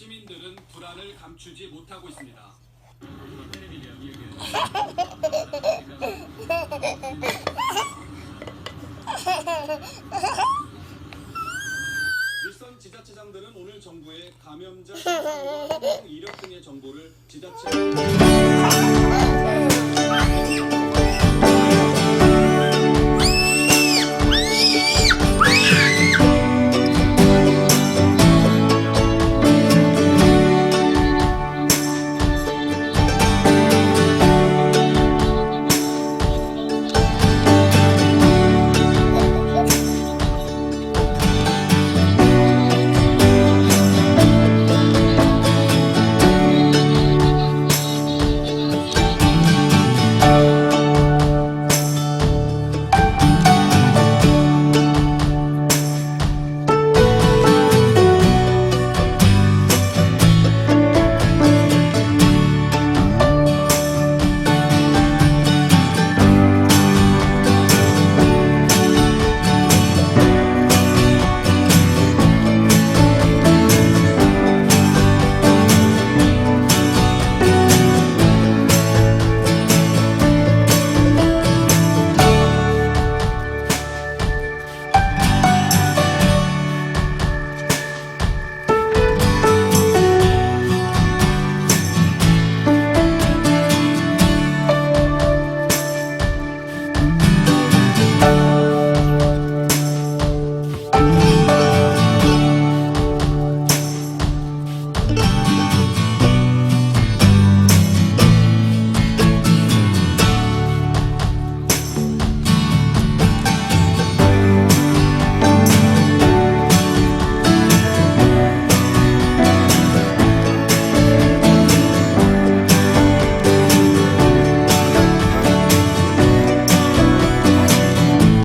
시민들은 불안을 감추지 못하고 있습니다. 일선 지자체장들은 오늘 정부에 감염자 신상과 이력 등의 정보를 지자체